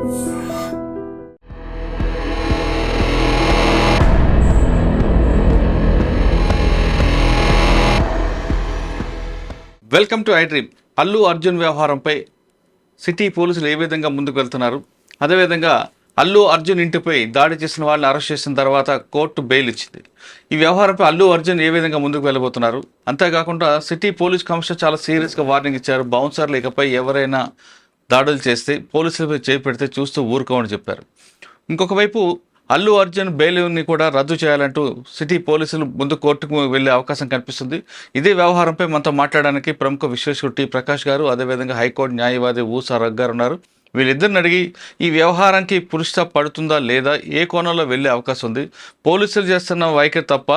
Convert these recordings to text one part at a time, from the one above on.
Welcome to I dream Allu Arjun వ్యవహారంపై city పోలీసులు ఏ విధంగా ముందుకు వెళ్తున్నారు? అదేవిధంగా అల్లు అర్జున్ ఇంటిపై దాడి చేసిన వాళ్ళని అరెస్ట్ చేసిన తర్వాత కోర్టు బెయిల్ ఇచ్చింది. ఈ వ్యవహారంపై అల్లు అర్జున్ ఏ విధంగా ముందుకు వెళ్ళబోతున్నారు? అంతేకాకుండా సిటీ పోలీస్ కమిషనర్ చాలా సీరియస్గా వార్నింగ్ ఇచ్చారు. బౌన్సర్లు ఇకపై ఎవరైనా దాడులు చేస్తే పోలీసులపై చేపెడితే చూస్తూ ఊరుకోమని చెప్పారు. ఇంకొక వైపు అల్లు అర్జున్ బెయిల్ని కూడా రద్దు చేయాలంటూ సిటీ పోలీసులు ముందు కోర్టుకు వెళ్ళే అవకాశం కనిపిస్తుంది. ఇదే వ్యవహారంపై మనతో మాట్లాడడానికి ప్రముఖ విశ్లేషకుడు టి ప్రకాష్ గారు అదేవిధంగా హైకోర్టు న్యాయవాది ఊసా రగ్ గారు ఉన్నారు. వీళ్ళిద్దరిని అడిగి ఈ వ్యవహారానికి పురుష పడుతుందా లేదా ఏ కోణంలో వెళ్ళే అవకాశం ఉంది? పోలీసులు చేస్తున్న వైఖరి తప్ప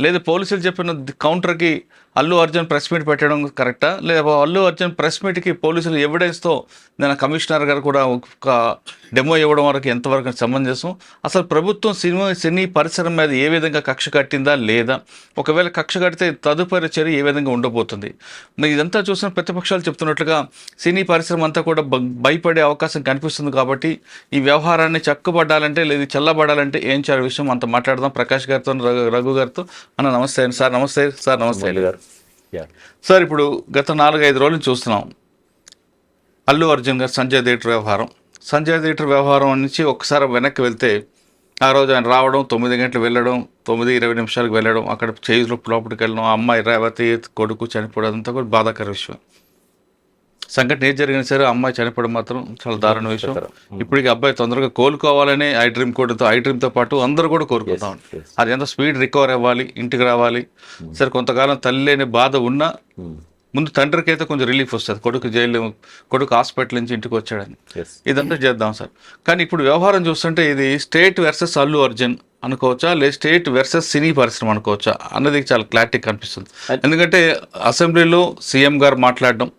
లేదా పోలీసులు చెప్పిన కౌంటర్కి అల్లు అర్జున్ ప్రెస్ మీట్ పెట్టడం కరెక్టా? లేదా అల్లు అర్జున్ ప్రెస్ మీట్కి పోలీసులు ఎవిడెన్స్తో నేను కమిషనర్ గారు కూడా ఒక డెమో ఇవ్వడం వరకు ఎంతవరకు సమంజసం? అసలు ప్రభుత్వం సినిమా సినీ పరిసరం మీద ఏ విధంగా కక్ష కట్టిందా లేదా? ఒకవేళ కక్ష కడితే తదుపరి చర్య ఏ విధంగా ఉండబోతుంది? మరి ఇదంతా చూసిన ప్రతిపక్షాలు చెప్తున్నట్లుగా సినీ పరిశ్రమ అంతా కూడా భయపడే అవకాశం కనిపిస్తుంది కాబట్టి ఈ వ్యవహారాన్ని చక్కబడ్డాలంటే లేదా చల్లబడాలంటే ఏం చేయాలి విషయం అంత మాట్లాడదాం. ప్రకాష్ గారితో రఘు గారితో అన్న నమస్తే అండి. సార్ నమస్తే. సార్ నమస్తే. గారు. యా. సార్ ఇప్పుడు గత నాలుగైదు రోజులు చూస్తున్నాం. అల్లు అర్జున్ గారు సంజయ్ థియేటర్ వ్యవహారం. సంజయ్ థియేటర్ వ్యవహారం నుంచి ఒకసారి వెనక్కి వెళ్తే ఆ రోజు ఆయన రావడం తొమ్మిది గంటలు వెళ్ళడం తొమ్మిది ఇరవై నిమిషాలకు వెళ్ళడం అక్కడ చేయిలో లోపలికి వెళ్ళడం అమ్మాయి రేవతి కొడుకు చనిపోవడం అదంతా కూడా బాధాకర విషయం. సంఘటన ఏం జరిగినా సరే అమ్మాయి చనిపోవడం మాత్రం చాలా దారుణ విషయం. ఇప్పటికి అబ్బాయి తొందరగా కోలుకోవాలని ఐ డ్రీమ్ కూడా ఐ డ్రీమ్తో పాటు అందరూ కూడా కోరుకుంటాం. అది ఎంత స్పీడ్ రికవర్ అవ్వాలి ఇంటికి రావాలి. సరే కొంతకాలం తల్లి లేని బాధ ఉన్నా ముందు తండ్రికి అయితే కొంచెం రిలీఫ్ వస్తుంది. కొడుకు జైలు కొడుకు హాస్పిటల్ నుంచి ఇంటికి వచ్చాడని. ఇదంతా చేద్దాం సార్. కానీ ఇప్పుడు వ్యవహారం చూస్తుంటే ఇది స్టేట్ వర్సెస్ అల్లు అర్జున్ అనుకోవచ్చా? లేదా స్టేట్ వర్సెస్ సినీ పరిశ్రమ అనుకోవచ్చా? అన్నది చాలా క్లారిటీ కనిపిస్తుంది. ఎందుకంటే అసెంబ్లీలో సీఎం గారు మాట్లాడడం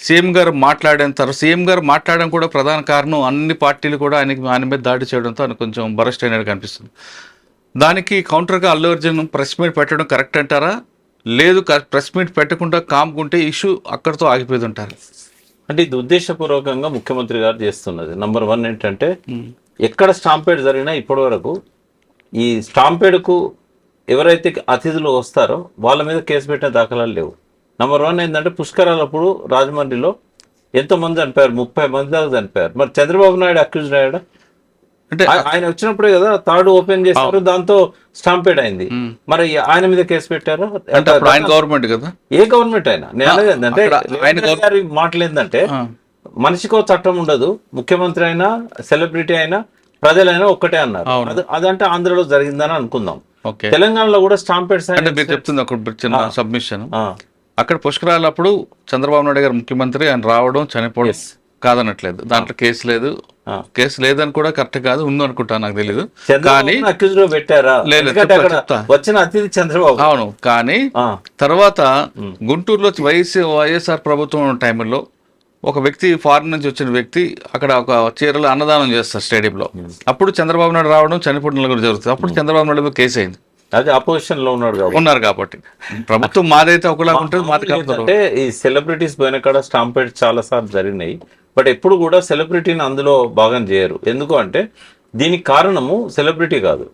సీఎం గారు మాట్లాడిన తర్వాత సీఎం గారు మాట్లాడడం కూడా ప్రధాన కారణం. అన్ని పార్టీలు కూడా ఆయనకి ఆయన మీద దాడి చేయడంతో ఆయన కొంచెం బరస్ట్ అయినట్టు కనిపిస్తుంది దానికి కౌంటర్గా అల్లు అర్జున్ ప్రెస్ మీట్ పెట్టడం కరెక్ట్ అంటారా? లేదు ప్రెస్ మీట్ పెట్టకుండా కామ్కుంటే ఇష్యూ అక్కడితో ఆగిపోయి ఉంటారు అంటే ఇది ఉద్దేశపూర్వకంగా ముఖ్యమంత్రి గారు చేస్తున్నది. నంబర్ వన్ ఏంటంటే ఎక్కడ స్టాంపేడ్ జరిగినా ఇప్పటి వరకు ఈ స్టాంపేడ్కు ఎవరైతే అతిథులు వస్తారో వాళ్ళ మీద కేసు పెట్టిన దాఖలాలు లేవు. నంబర్ వన్ ఏంటంటే పుష్కరాలప్పుడు రాజమండ్రిలో ఎంతో మంది చనిపోయారు? ముప్పై మంది దాకా చనిపోయారు. మరి చంద్రబాబు నాయుడు అక్యూజ్ అయ్యాడా? అంటే ఆయ- ఆయన వచ్చినప్పుడే కదా థర్డ్ ఓపెన్ చేశారు దాంతో స్టాంపేడ్ అయింది. మరి ఆయన మీద కేసు పెట్టారా? అంటే ఆయన గవర్నమెంట్ కదా? ఏ గవర్నమెంట్ అయినా? నేను ఏంటంటే ఆయన రేవంత్ గారి మాటలు ఏంటంటే. మనిషికో చట్టం ఉండదు ముఖ్యమంత్రి అయినా సెలబ్రిటీ అయినా ప్రజలైనా ఒక్కటే అన్నారు. అది- అదంటే ఆంధ్రలో జరిగిందని అనుకుందాం. ఓకే. తెలంగాణలో కూడా స్టాంపేడ్స్ అంటే మీరు చెప్తుంది ఒక చిన్న సబ్మిషన్ అక్కడ పుష్కరాలప్పుడు చంద్రబాబు నాయుడు గారు ముఖ్యమంత్రి ఆయన రావడం చనిపోవడం కాదనట్లేదు. దాంట్లో కేసు లేదు. కేసు లేదని కూడా కరెక్ట్ కాదు. ఉంది అనుకుంటా నాకు తెలియదు కానీ పెట్టారా. వచ్చిన అతిథి చంద్రబాబు. అవును కానీ తర్వాత గుంటూరులో వైఎస్ వైఎస్ఆర్ ప్రభుత్వం టైంలో ఒక వ్యక్తి ఫారిన్ నుంచి వచ్చిన వ్యక్తి అక్కడ ఒక చీరలో అన్నదానం చేస్తారు స్టేడియంలో. అప్పుడు చంద్రబాబు నాయుడు రావడం చనిపోవడం కూడా జరుగుతుంది. అప్పుడు చంద్రబాబు నాయుడు కేసు అయింది. అది అపోజిషన్లో ఉన్నాడు కాబట్టి. ఉన్నారు కాబట్టి. ప్రభుత్వం మాదైతే ఒకలాగా ఉంటుంది మాది అంటే ఈ సెలబ్రిటీస్ పోయిన కాడ స్టాంపేడ్ చాలా సార్లు జరిగినాయి. బట్ ఎప్పుడు కూడా సెలబ్రిటీని అందులో భాగం చేయరు. ఎందుకు అంటే దీనికి కారణము సెలబ్రిటీ కాదు.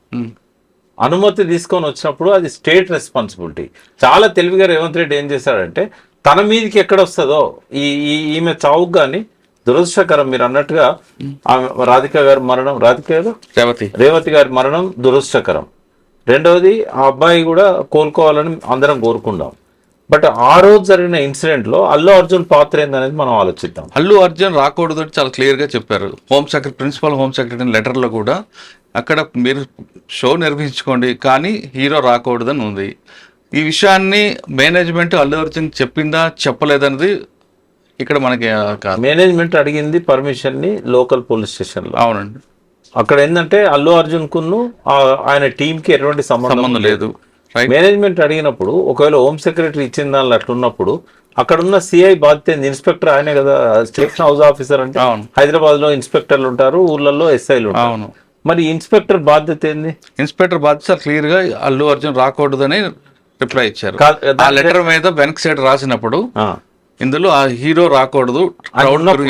అనుమతి తీసుకొని వచ్చినప్పుడు అది స్టేట్ రెస్పాన్సిబిలిటీ చాలా తెలివిగా రేవంత్ రెడ్డి ఏం చేశాడంటే తన మీదకి ఎక్కడ వస్తుందో ఈ ఈ- ఈమె చావుకు కానీ దురదృష్టకరం మీరు అన్నట్టుగా రాధిక గారి మరణం రాధిక గారు? రేవతి. రేవతి గారి మరణం దురదృష్టకరం. రెండవది ఆ అబ్బాయి కూడా కోలుకోవాలని అందరం కోరుకుందాం బట్ ఆ రోజు జరిగిన ఇన్సిడెంట్లో అల్లు అర్జున్ పాత్ర ఏందనేది మనం ఆలోచిద్దాం. అల్లు అర్జున్ రాకూడదు అని చాలా క్లియర్గా చెప్పారు. Home secretary principal home secretary లెటర్లో కూడా అక్కడ మీరు షో నిర్వహించుకోండి కానీ హీరో రాకూడదని ఉంది. ఈ విషయాన్ని మేనేజ్మెంట్ అల్లు అర్జున్ చెప్పిందా చెప్పలేదన్నది ఇక్కడ మనకి మేనేజ్మెంట్ అడిగింది పర్మిషన్ని లోకల్ పోలీస్ స్టేషన్లో అవునండి. అక్కడ ఏంటంటే అల్లు అర్జున్ కును ఆయన టీం కి ఎటువంటి సంబంధం లేదు. మేనేజ్మెంట్ అడిగినప్పుడు ఒకవేళ హోమ్ సెక్రటరీ ఇచ్చిన దానిలో అట్లున్నప్పుడు అక్కడ ఉన్న సిఐ బాధ్యత? ఇన్స్పెక్టర్ ఆయనే కదా స్టేషన్ హౌస్ ఆఫీసర్ అంటే అవును. హైదరాబాద్లో ఇన్స్పెక్టర్లు ఉంటారు ఊర్లలో ఎస్ఐలు ఉంటారు. అవును. మరి ఇన్స్పెక్టర్ బాధ్యత ఏంది? ఇన్స్పెక్టర్ బాధ్యత క్లియర్గా అల్లు అర్జున్ రాకూడదని రిప్లై ఇచ్చారు. ఆ లెటర్ మీద వెనక్ సైడ్ రాసినప్పుడు ఇందులో ఆ హీరో రాకూడదు.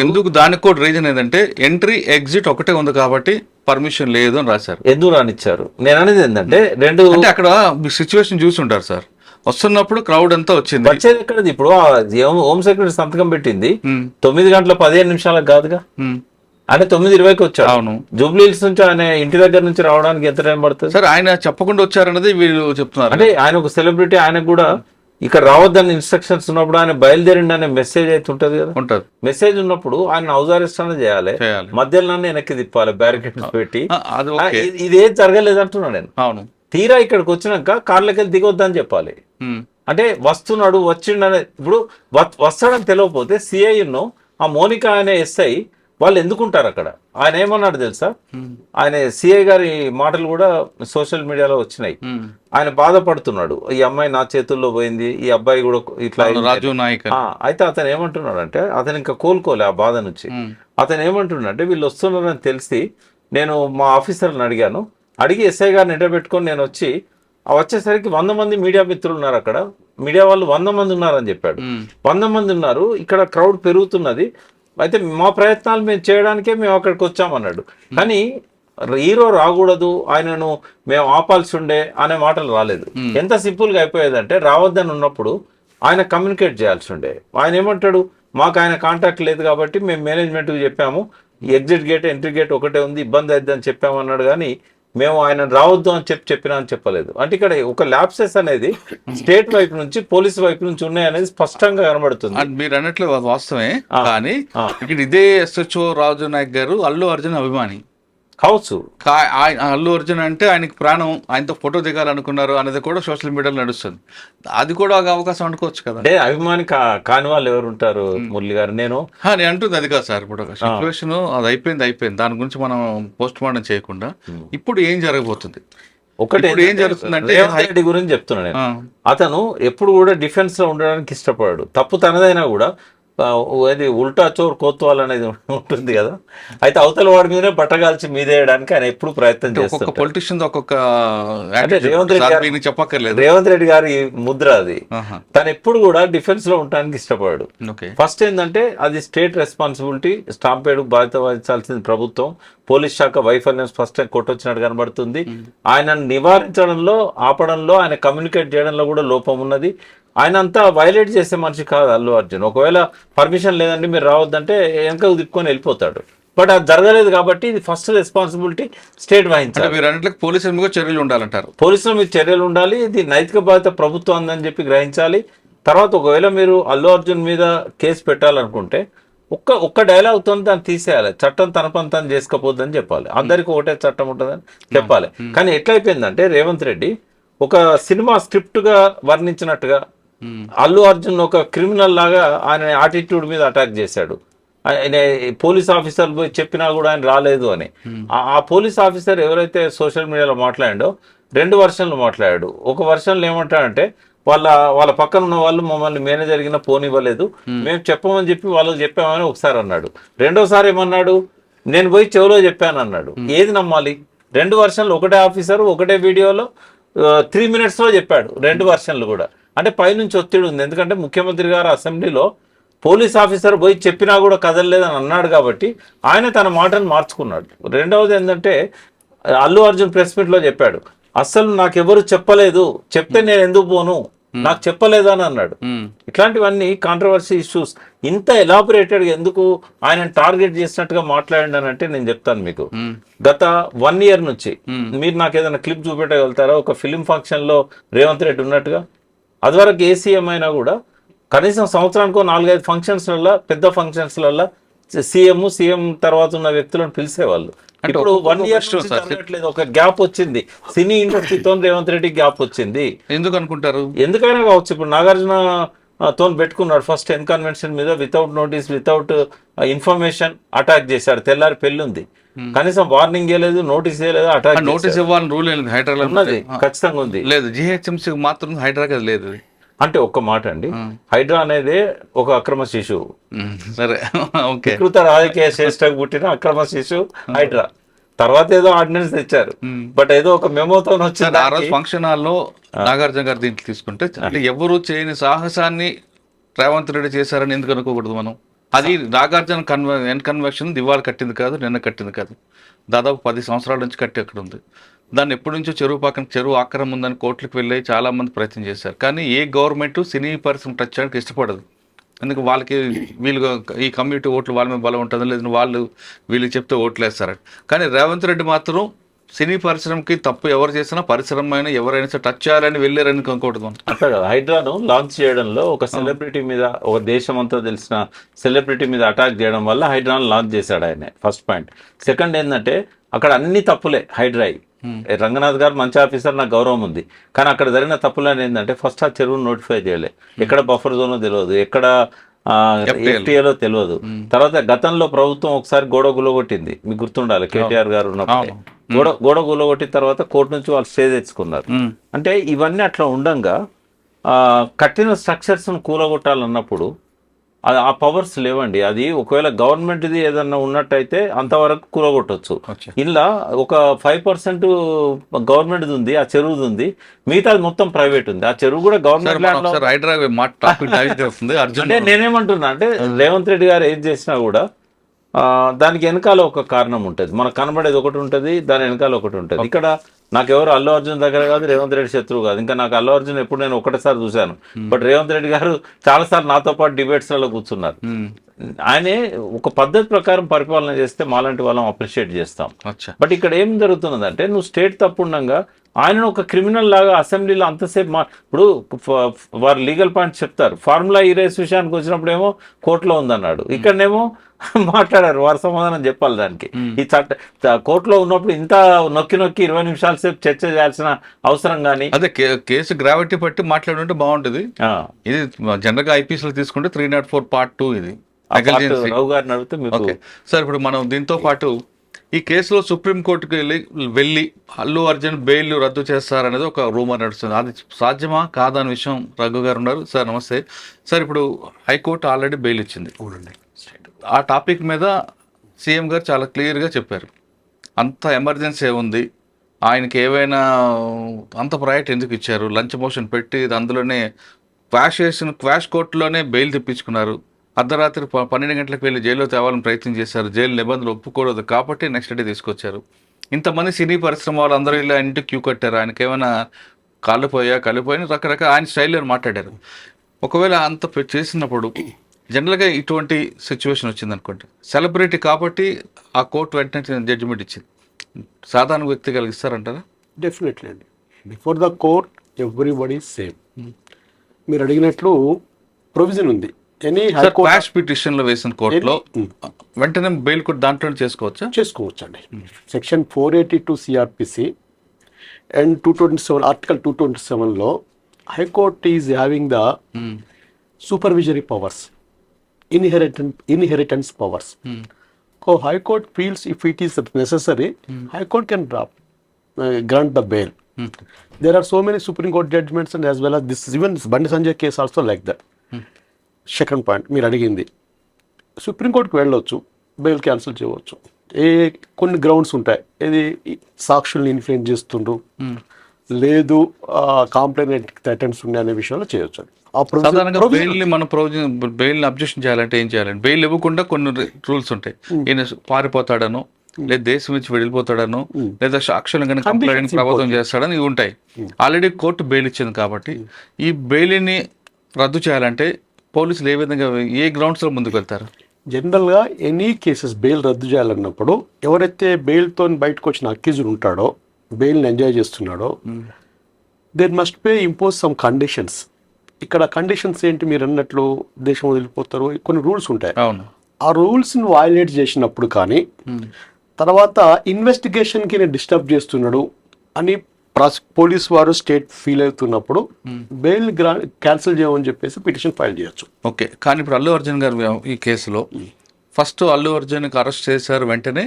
ఎందుకు దానికి కూడా రీజన్ ఏంటంటే ఎంట్రీ ఎగ్జిట్ ఒకటే ఉంది కాబట్టి పర్మిషన్ లేదు అని రాశారు. ఎందుకు రానిచ్చారు? నేను అనేది ఏంటంటే రెండు అంటే అక్కడ సిచ్యువేషన్ చూసి ఉంటారు సార్. వస్తున్నప్పుడు క్రౌడ్ అంతా వచ్చింది. వచ్చేది ఎక్కడది? ఇప్పుడు ఆ హోమ్- సెక్రటరీ సంతకం పెట్టింది. ఉమ్, తొమ్మిది గంటల పదిహేను నిమిషాలకు కాదుగా? ఉమ్, అంటే తొమ్మిది ఇరవైకి వచ్చాడు. అవును. జూబ్లీ హిల్స్ నుంచి ఆయన ఇంటి దగ్గర నుంచి రావడానికి ఎంత టైం పడుతుంది? సార్ ఆయన చెప్పకుండా వచ్చారన్నది వీళ్ళు చెప్తున్నారు. అంటే ఆయన ఒక సెలబ్రిటీ ఆయనకు కూడా ఇక్కడ రావద్దని ఇన్స్ట్రక్షన్స్ ఉన్నప్పుడు ఆయన బయలుదేరిండి అనే మెసేజ్ అయితే ఉంటది కదా? ఉంటది. మెసేజ్ ఉన్నప్పుడు ఆయన హౌస్ అరెస్ట్ అనేది చేయాలి. మధ్యలో వెనక్కి తిప్పాలి బ్యారికేడ్స్ పెట్టి. ఇది- జరగలేదు అంటున్నాను నేను అవును. తీరా ఇక్కడికి వచ్చినాక కార్లకి వెళ్ళి దిగొద్దని చెప్పాలి. అంటే వస్తున్నాడు వచ్చిండనే ఇప్పుడు వస్తాడని తెలియకపోతే సిఐను ఆ మోనిక అనే ఎస్ఐ వాళ్ళు ఎందుకుంటారు అక్కడ? ఆయన ఏమన్నాడు తెలుసా? ఆయన సిఐ గారి మాటలు కూడా సోషల్ మీడియాలో వచ్చినాయి. ఆయన బాధపడుతున్నాడు. ఈ అమ్మాయి నా చేతుల్లో పోయింది ఈ అబ్బాయి కూడా ఇట్లా రాజు నాయక్ అయితే అతను ఏమంటున్నాడు అంటే అతను ఇంకా కోలుకోలే ఆ బాధ నుంచి. అతను ఏమంటున్నాడంటే వీళ్ళు వస్తున్నారని తెలిసి నేను మా ఆఫీసర్ని అడిగాను. అడిగి ఎస్ఐ గారిని నిలబెట్టుకొని నేను వచ్చి వచ్చేసరికి వంద మంది మీడియా మిత్రులు ఉన్నారు అక్కడ. మీడియా వాళ్ళు వంద మంది ఉన్నారని చెప్పాడు. వంద మంది ఉన్నారు. ఇక్కడ క్రౌడ్ పెరుగుతున్నది. అయితే మా ప్రయత్నాలు మేము చేయడానికే మేము అక్కడికి వచ్చామన్నాడు. కానీ హీరో రాకూడదు ఆయనను మేము ఆపాల్సి ఉండే అనే మాటలు రాలేదు. ఎంత సింపుల్గా అయిపోయేదంటే రావద్దని ఉన్నప్పుడు ఆయన కమ్యూనికేట్ చేయాల్సి ఉండే ఆయన ఏమంటాడు మాకు ఆయన కాంటాక్ట్ లేదు కాబట్టి మేము మేనేజ్మెంట్కి చెప్పాము ఎగ్జిట్ గేట్ ఎంట్రీ గేట్ ఒకటే ఉంది ఇబ్బంది అవుతుందని చెప్పామన్నాడు. కానీ మేము ఆయన రావద్దు అని చెప్పి చెప్పినా అని చెప్పలేదు అంటే ఇక్కడ ఒక ల్యాప్సెస్ అనేది స్టేట్ వైపు నుంచి పోలీస్ వైపు నుంచి ఉన్నాయనేది స్పష్టంగా కనబడుతుంది మీరు అన్నట్లు వాస్తవమే. కానీ. ఇక్కడ ఇదే ఎస్హెచ్ఓ రాజు నాయక్ గారు అల్లు అర్జున్ అభిమాని కావచ్చు. అల్లు అర్జున్ అంటే ఆయనకి ప్రాణం ఆయనతో ఫోటో దిగాలనుకున్నారు అనేది కూడా సోషల్ మీడియాలో నడుస్తుంది. అది కూడా ఒక అవకాశం అనుకోవచ్చు కదా. అంటే అభిమాని కాని వాళ్ళు ఎవరు ఉంటారు మురళి గారు? నేను? నేను అంటుంది అది కాదు సార్ ఇప్పుడు సిచ్యువేషన్ అది అయిపోయింది అయిపోయింది. దాని గురించి మనం పోస్ట్ మార్టం చేయకుండా ఇప్పుడు ఏం జరగబోతుంది? ఒకటి ఏం జరుగుతుందంటే రెడ్డి గురించి చెప్తున్నా నేను. ఆ, అతను ఎప్పుడు కూడా డిఫెన్స్లో ఉండడానికి ఇష్టపడాడు. తప్పు తనదైనా కూడా అది ఉల్టా చోర్ కోత్వాల్ అనేది ఉంటుంది కదా. అయితే అవతల వాడి మీదనే బట్టగాల్చి మీదేయడానికి ఆయన ఎప్పుడు ప్రయత్నం చేస్తుంటాడు. పొలిటీషియన్ ఒక్కొక్క అంటే. రేవంత్ రెడ్డి గారు- చెప్పక్కర్లేదు. రేవంత్ రెడ్డి గారి ముద్ర అది. తను ఎప్పుడు కూడా డిఫెన్స్లో ఉండడానికి ఇష్టపడాడు. ఫస్ట్ ఏంటంటే అది స్టేట్ రెస్పాన్సిబిలిటీ స్టాంపేడ్ బాధ్యత వహించాల్సింది ప్రభుత్వం. పోలీస్ శాఖ వైఫల్యం స్పష్టంగా కొట్టొచ్చినట్టు కనబడుతుంది. ఆయనను నివారించడంలో ఆపడంలో ఆయన కమ్యూనికేట్ చేయడంలో కూడా లోపం ఉన్నది. ఆయన అంతా వైలేట్ చేసే మనిషి కాదు అల్లు అర్జున్. ఒకవేళ పర్మిషన్ లేదండి మీరు రావద్దంటే వెనక తిప్పుకొని వెళ్ళిపోతాడు. బట్ అది జరగలేదు కాబట్టి ఇది ఫస్ట్ రెస్పాన్సిబిలిటీ స్టేట్ వహించాలి. మీరు పోలీసుల మీద చర్యలు ఉండాలంటారు. పోలీసుల మీద చర్యలు ఉండాలి ఇది నైతిక బాధ్యత ప్రభుత్వం అందని చెప్పి గ్రహించాలి. తర్వాత ఒకవేళ మీరు అల్లు అర్జున్ మీద కేసు పెట్టాలనుకుంటే ఒక్క ఒక్క డైలాగ్తో దాన్ని తీసేయాలి. చట్టం తన పని తను చేసుకోపోద్దని చెప్పాలి. అందరికి ఒకటే చట్టం ఉంటుందని చెప్పాలి. కానీ ఎట్లయిపోయిందంటే రేవంత్ రెడ్డి ఒక సినిమా స్క్రిప్ట్గా వర్ణించినట్టుగా అల్లు అర్జున్ ఒక క్రిమినల్ లాగా ఆయన యాటిట్యూడ్ మీద అటాక్ చేశాడు. ఆయన పోలీస్ ఆఫీసర్ పోయి చెప్పినా కూడా ఆయన రాలేదు అని. ఆ- పోలీస్ ఆఫీసర్ ఎవరైతే సోషల్ మీడియాలో మాట్లాడాడో రెండు వర్షన్లు మాట్లాడాడు. ఒక వర్షన్లో ఏమంటాడంటే వాళ్ళ వాళ్ళ పక్కన ఉన్న వాళ్ళు మమ్మల్ని మేనేజర్ కింద పోనివ్వలేదు మేము. చెప్పమని చెప్పి వాళ్ళకి చెప్పామని ఒకసారి అన్నాడు. రెండోసారి ఏమన్నాడు? నేను పోయి చెవిలో చెప్పాను అన్నాడు ఏది నమ్మాలి? రెండు వర్షన్లు ఒకటే ఆఫీసర్ ఒకటే వీడియోలో త్రీ మినిట్స్లో చెప్పాడు. రెండు వర్షన్లు కూడా. అంటే పైనుంచి ఒత్తిడి ఉంది. ఎందుకంటే ముఖ్యమంత్రి గారు అసెంబ్లీలో పోలీస్ ఆఫీసర్ పోయి చెప్పినా కూడా కదలలేదని అన్నాడు కాబట్టి ఆయన తన మాటను మార్చుకున్నాడు. రెండవది ఏంటంటే అల్లు అర్జున్ ప్రెస్ మీట్లో చెప్పాడు అస్సలు నాకెవరు చెప్పలేదు. చెప్తే నేను ఎందుకు పోను? నాకు చెప్పలేదు అని అన్నాడు ఇట్లాంటివన్నీ కాంట్రవర్సీ ఇష్యూస్ ఇంత ఎలాబొరేటెడ్ ఎందుకు ఆయన టార్గెట్ చేసినట్టుగా మాట్లాడండి నేను చెప్తాను మీకు. గత వన్ ఇయర్ నుంచి. మీరు నాకు ఏదైనా క్లిప్ చూపెట్టగలుగుతారా? ఒక ఫిలిం ఫంక్షన్లో రేవంత్ రెడ్డి ఉన్నట్టుగా? అదివరకు ఏ సీఎం అయినా కూడా కనీసం సంవత్సరానికో నాలుగైదు ఫంక్షన్స్లలో పెద్ద ఫంక్షన్స్లలో సీఎం సీఎం తర్వాత ఉన్న వ్యక్తులను పిలిచేవాళ్ళు. ఇప్పుడు వన్ ఇయర్. జరగట్లేదు ఒక గ్యాప్ వచ్చింది. సినీ ఇండస్ట్రీతో రేవంత్ రెడ్డి గ్యాప్ వచ్చింది. ఎందుకు అనుకుంటారు? ఎందుకైనా కావచ్చు ఇప్పుడు నాగార్జున తోని పెట్టుకున్నాడు. ఫస్ట్ ఎన్ కన్వెన్షన్ మీద without notice without information attack చేశాడు. తెల్లారి పెళ్ళి ఉంది కనీసం వార్నింగ్ ఇవ్వలేదు నోటీస్ ఇవ్వలేదు అటాక్ నోటీస్ ఇవ్వాలని రూల్ లేదు హైదరాబాద్ ఉన్నది ఖచ్చితంగా ఉంది. లేదు జిహెచ్ఎంసీ మాత్రం హైదరాబాద్ లేదు. అంటే ఒక్క మాట అండి హైడ్రా అనేది ఒక అక్రమ శిశువు ఉమ్, సరే ఓకే. వికృత రాజకీయ శ్రేష్టకు పుట్టిన అక్రమ శిశువు హైడ్రా. తర్వాత ఏదో ఆర్డినెన్స్ తెచ్చారు. బట్ ఏదో ఒక మెమోతో వచ్చింది ఆ రోజు ఫంక్షన్ హాల్లో నాగార్జున గారు దీంట్లో తీసుకుంటే అంటే ఎవరు చేయని సాహసాన్ని రేవంత్ రెడ్డి చేశారని ఎందుకు అనుకోకూడదు మనం? అది నాగార్జున కన్వ ఎన్ కన్వెక్షన్ దివాళ కట్టింది కాదు నిన్న కట్టింది కాదు. దాదాపు పది సంవత్సరాల నుంచి కట్టి అక్కడ ఉంది. దాన్ని ఎప్పటి నుంచో చెరువు పక్కన చెరువు ఆక్రమం ఉందని కోర్టులకు వెళ్ళి చాలా మంది ప్రయత్నం చేశారు. కానీ ఏ గవర్నమెంట్ సినీ పరిశ్రమ టచ్ చేయడానికి ఇష్టపడదు. ఎందుకు వాళ్ళకి వీళ్ళు ఈ కమ్యూనిటీ ఓట్లు వాళ్ళ మీద బలం ఉంటుంది లేదంటే వాళ్ళు వీళ్ళు చెప్తే ఓట్లు వేస్తారు కానీ రేవంత్ రెడ్డి మాత్రం సినీ పరిశ్రమకి తప్పు ఎవరు చేసినా పరిశ్రమ అయినా ఎవరైనా టచ్ చేయాలని వెళ్ళారని మనం అట్లా కాదు. హైడ్రాను లాంచ్ చేయడంలో ఒక సెలబ్రిటీ మీద ఒక దేశం అంతా తెలిసిన సెలబ్రిటీ మీద అటాక్ చేయడం వల్ల హైడ్రాను లాంచ్ చేశాడు ఆయన ఫస్ట్ పాయింట్ సెకండ్ ఏంటంటే అక్కడ అన్ని తప్పులే హైడ్రాయి రంగనాథ్ గారు మంచి ఆఫీసర్ నాకు గౌరవం ఉంది. కానీ అక్కడ జరిగిన తప్పులు ఏంటంటే ఫస్ట్ ఆ చెరువును నోటిఫై చేయలే. ఎక్కడ బఫర్ జోనో తెలియదు ఎక్కడ ఎఫ్టీఏలో తెలియదు. తర్వాత గతంలో ప్రభుత్వం ఒకసారి గోడ గులగొట్టింది మీకు గుర్తుండాలి కేటీఆర్ గారు ఉన్నప్పుడే. గోడ గోడ గులగొట్టిన తర్వాత కోర్టు నుంచి వాళ్ళు స్టే తెచ్చుకున్నారు. అంటే ఇవన్నీ అట్లా ఉండంగా ఆ, కట్టిన స్ట్రక్చర్స్ను కూలగొట్టాలన్నప్పుడు అది ఆ పవర్స్ లేవండి. అది ఒకవేళ గవర్నమెంట్ది ఏదన్నా ఉన్నట్టయితే అంతవరకు కూలగొట్టవచ్చు Okay. ఇలా ఒక ఫైవ్ పర్సెంట్ గవర్నమెంట్ది ఉంది ఆ చెరువుది ఉంది. మిగతాది మొత్తం ప్రైవేట్ ఉంది. ఆ చెరువు కూడా గవర్నమెంట్ నేనేమంటున్నా అంటే రేవంత్ రెడ్డి గారు ఏం చేసినా కూడా దానికి వెనకాల ఒక కారణం ఉంటుంది. మనకు కనబడేది ఒకటి ఉంటుంది దాని వెనకాల ఒకటి ఉంటుంది. ఇక్కడ నాకు ఎవరు అల్లు అర్జున్ దగ్గర కాదు రేవంత్ రెడ్డి శత్రువు కాదు. ఇంకా నాకు అల్లు అర్జున్ ఎప్పుడు నేను ఒకటేసారి చూశాను. బట్ రేవంత్ రెడ్డి గారు చాలాసార్లు నాతో పాటు డిబేట్స్లలో కూర్చున్నారు. మ్మ్. ఆయనే ఒక పద్ధతి ప్రకారం పరిపాలన చేస్తే మాలాంటి వాళ్ళం అప్రిషియేట్ చేస్తాం. బట్ ఇక్కడ ఏం జరుగుతున్నదంటే నువ్వు స్టేట్ తప్పుండగా ఆయనను ఒక క్రిమినల్ లాగా అసెంబ్లీలో అంతసేపు మా ఇప్పుడు వారు లీగల్ పాయింట్స్ చెప్తారు. ఫార్ములా ఈ రేస్ విషయానికి వచ్చినప్పుడు ఏమో కోర్టులో ఉందన్నాడు. ఇక్కడనేమో మాట్లాడారు వారు సమాధానం చెప్పాలి దానికి. ఈ చట్ట కోర్టులో ఉన్నప్పుడు ఇంత నొక్కి నొక్కి ఇరవై నిమిషాల సేపు చర్చ చేయాల్సిన అవసరం కానీ అదే కేసు గ్రావిటీ బట్టి మాట్లాడుంటే బాగుంటుంది. ఇది జనరల్గా ఐపీఎస్లో తీసుకుంటే three not four part two ఇది. రావు గారిని అడిగితే ఓకే. సార్ ఇప్పుడు మనం దీంతో పాటు ఈ కేసులో సుప్రీంకోర్టుకి వెళ్ళి వెళ్ళి అల్లు అర్జున్ బెయిల్ రద్దు చేస్తారనేది ఒక రూమర్ నడుస్తుంది. అది సాధ్యమా కాదా అనే విషయం రఘు గారు ఉన్నారు. సార్ నమస్తే. సార్ ఇప్పుడు హైకోర్టు ఆల్రెడీ బెయిల్ ఇచ్చింది. ఆ టాపిక్ మీద సీఎం గారు చాలా క్లియర్గా చెప్పారు. అంత ఎమర్జెన్సీ ఉంది ఆయనకి ఏవైనా అంత ప్రయారిటీ ఎందుకు ఇచ్చారు? లంచ్ మోషన్ పెట్టి అందులోనే క్వాష్ చేసిన క్వాష్ కోర్టులోనే బెయిల్ తెప్పించుకున్నారు. అర్ధరాత్రి పన్నెండు గంటలకు వెళ్ళి జైల్లో తేవాలని ప్రయత్నం చేశారు. జైలు నిబంధనలు ఒప్పుకోలేదు కాబట్టి నెక్స్ట్ డే తీసుకొచ్చారు. ఇంతమంది సినీ పరిశ్రమ వాళ్ళు అందరూ ఇలా ఇంటికి క్యూ కట్టారు. ఆయనకి ఏమైనా కాళ్ళు పోయా రకరకాల ఆయన స్టైల్లో మాట్లాడారు. ఒకవేళ అంత చేసినప్పుడు జనరల్గా ఇటువంటి సిచ్యువేషన్ వచ్చింది అనుకోండి సెలబ్రిటీ కాబట్టి ఆ కోర్టు వెంటనే జడ్జిమెంట్ ఇచ్చింది. సాధారణ వ్యక్తి కలిగిస్తారంటారా డెఫినెట్లీ అండి. Before the court everybody same మీరు అడిగినట్లు ప్రొవిజన్ ఉంది. Any sir high court quash పిటిషన్లో వేసిన కోర్టులో వెంటనే బెయిల్ కూడా దాంట్లో చేసుకోవచ్చా? చేసుకోవచ్చు అండి section four eighty two CrPC and two twenty seven article two twenty సెవెన్లో high court is having the supervisory powers inherent inheritance powers so high court feels if it is necessary high court can drop grant the bail there are so many Supreme Court judgments and as well as this even Bandi Sanjay case also like that second point మీరు అడిగింది. సుప్రీంకోర్టుకి వెళ్ళొచ్చు bail cancel చేయవచ్చు. ఏ కొన్ని grounds ఉంటాయి. ఇది సాక్షుల్ని influence చేస్తుండ్రు? లేదు కాంప్లైంట్ అటెంప్ట్స్ ఉన్నాయి అనే విషయంలో చేయొచ్చు సాధారణంగా provision- బెయిల్ని మనం ప్రొవిజన్ బెయిల్ని అబ్జెక్షన్ చేయాలంటే ఏం చేయాలండి? బెయిల్ ఇవ్వకుండా కొన్ని రూల్స్ ఉంటాయి. ఈయన పారిపోతాడను లేదా దేశం నుంచి వెళ్ళిపోతాడను లేదా సాక్షులు కనుక కంప్లైంట్ ప్రభుత్వం చేస్తాడని ఇవి ఉంటాయి. ఆల్రెడీ కోర్టు బెయిల్ ఇచ్చింది కాబట్టి ఈ బెయిల్ని రద్దు చేయాలంటే పోలీసులు ఏ విధంగా ఏ గ్రౌండ్స్లో ముందుకు వెళ్తారు? జనరల్గా ఎనీ కేసెస్ బెయిల్ రద్దు చేయాలన్నప్పుడు ఎవరైతే బెయిల్తో బయటకు వచ్చిన అక్యూజుడ్ ఉంటాడో బెయిల్ని ఎంజాయ్ చేస్తున్నాడో there must pay impose some conditions ఇక్కడ కండిషన్స్ ఏంటి మీరు అన్నట్లు దేశం వదిలిపోతారు. కొన్ని రూల్స్ ఉంటాయి. అవును. ఆ రూల్స్ని వయలేట్ చేసినప్పుడు కానీ తర్వాత ఇన్వెస్టిగేషన్కి నేను డిస్టర్బ్ చేస్తున్నాడు అని పోలీస్ వారు స్టేట్ ఫీల్ అవుతున్నప్పుడు బెయిల్ గ్రా క్యాన్సిల్ చేయమని చెప్పేసి పిటిషన్ ఫైల్ చేయొచ్చు. ఓకే. కానీ ఇప్పుడు అల్లు అర్జున్ గారు ఈ కేసులో ఫస్ట్ అల్లు అర్జున్కి అరెస్ట్ చేశారు వెంటనే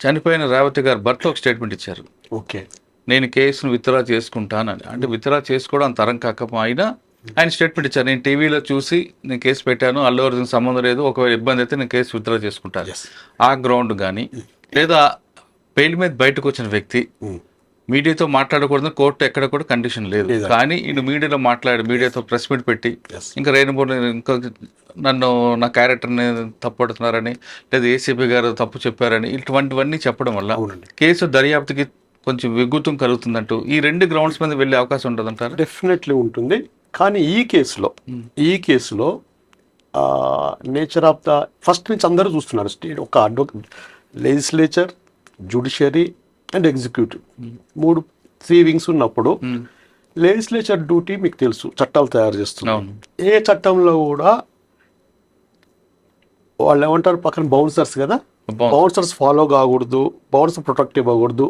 చనిపోయిన రేవతి గారు భర్త ఒక స్టేట్మెంట్ ఇచ్చారు. ఓకే. నేను కేసును విత్డ్రా చేసుకుంటానని అంటే విత్డ్రా చేసుకోవడం అంత తరం కాకపోయినా ఆయన స్టేట్మెంట్ ఇచ్చారు నేను టీవీలో చూసి నేను కేసు పెట్టాను అల్లు అర్జున్ సంబంధం లేదు ఒకవేళ ఇబ్బంది అయితే నేను కేసు విత్డ్రా చేసుకుంటాను. ఆ గ్రౌండ్ కానీ లేదా బెయిల్ మీద బయటకు వచ్చిన వ్యక్తి మీడియాతో మాట్లాడకూడదు కోర్టు ఎక్కడ కూడా కండిషన్ లేదు. కానీ ఈయన మీడియాలో మాట్లాడి మీడియాతో ప్రెస్ మీట్ పెట్టి. ఇంకా రేణుబో ఇంకా నన్ను నా క్యారెక్టర్ని తప్పుపడుతున్నారని లేదా ఏసీపీ గారు తప్పు చెప్పారని ఇటువంటివన్నీ చెప్పడం వల్ల. కేసు దర్యాప్తుకి కొంచెం విగుతం కలుగుతుందంటూ ఈ రెండు గ్రౌండ్స్ మీద వెళ్ళే అవకాశం ఉంటుందంటారా డెఫినెట్లీ ఉంటుంది. కానీ ఈ కేసులో ఈ కేసులో నేచర్ ఆఫ్ ద ఫస్ట్ నుంచి అందరూ చూస్తున్నారు. స్టేట్ ఒక advocate legislature judiciary and executive మూడు త్రీ వింగ్స్ ఉన్నప్పుడు లెజిస్లేచర్ డ్యూటీ మీకు తెలుసు చట్టాలు తయారు చేస్తున్నారు అవును. ఏ చట్టంలో కూడా వాళ్ళు ఏమంటారు పక్కన బౌన్సర్స్ కదా. బౌన్సర్స్ ఫాలో కాకూడదు బౌన్సర్ ప్రొటెక్టివ్ అవ్వకూడదు.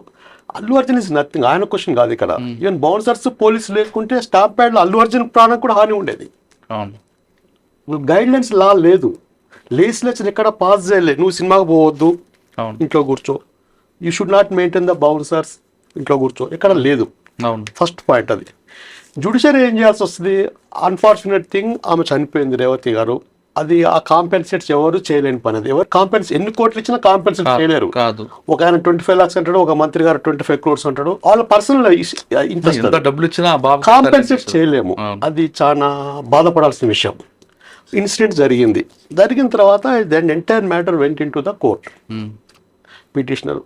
అల్లు అర్జున్ ఇస్ నథింగ్ ఆయన క్వశ్చన్ కాదు ఇక్కడ. ఈవెన్ బౌన్సర్స్ పోలీసులు లేకుంటే స్టాంప్ ప్యాడ్లో అల్లు అర్జున్ ప్రాణం కూడా హాని ఉండేది. గైడ్ లైన్స్ లా లేదు. లెజిస్లేచర్ ఎక్కడ పాస్ చేయలేదు నువ్వు సినిమాకి పోవద్దు. ఇంట్లో కూర్చో. You should not maintain the bouncers ఇంట్లో కూర్చో. ఎక్కడ లేదు. అవును. ఫస్ట్ పాయింట్ అది. జుడిషియరీ ఏం చేయాల్సి వస్తుంది? అన్ఫార్చునేట్ థింగ్ ఆమె చనిపోయింది రేవతి గారు. అది ఆ కాంపెన్సేట్స్ ఎవరు చేయలేని పని అది. ఎవరు కాంపెన్స్ ఎన్ని కోట్లు ఇచ్చినా కాంపెన్సేట్ చేయలేరు. కాదు. ఒక ఆయన ట్వంటీ ఫైవ్ లాక్స్ అంటాడు ఒక మంత్రి గారు ట్వంటీ ఫైవ్ క్రోర్స్ అంటాడు వాళ్ళ పర్సనల్ ఇంట్రెస్ట్ ఎంత డబ్బులు ఇచ్చినా కాంపెన్సేట్ చేయలేము. అది చాలా బాధపడాల్సిన విషయం. ఇన్సిడెంట్ జరిగింది. జరిగిన తర్వాత then entire matter went into the court. Petitioner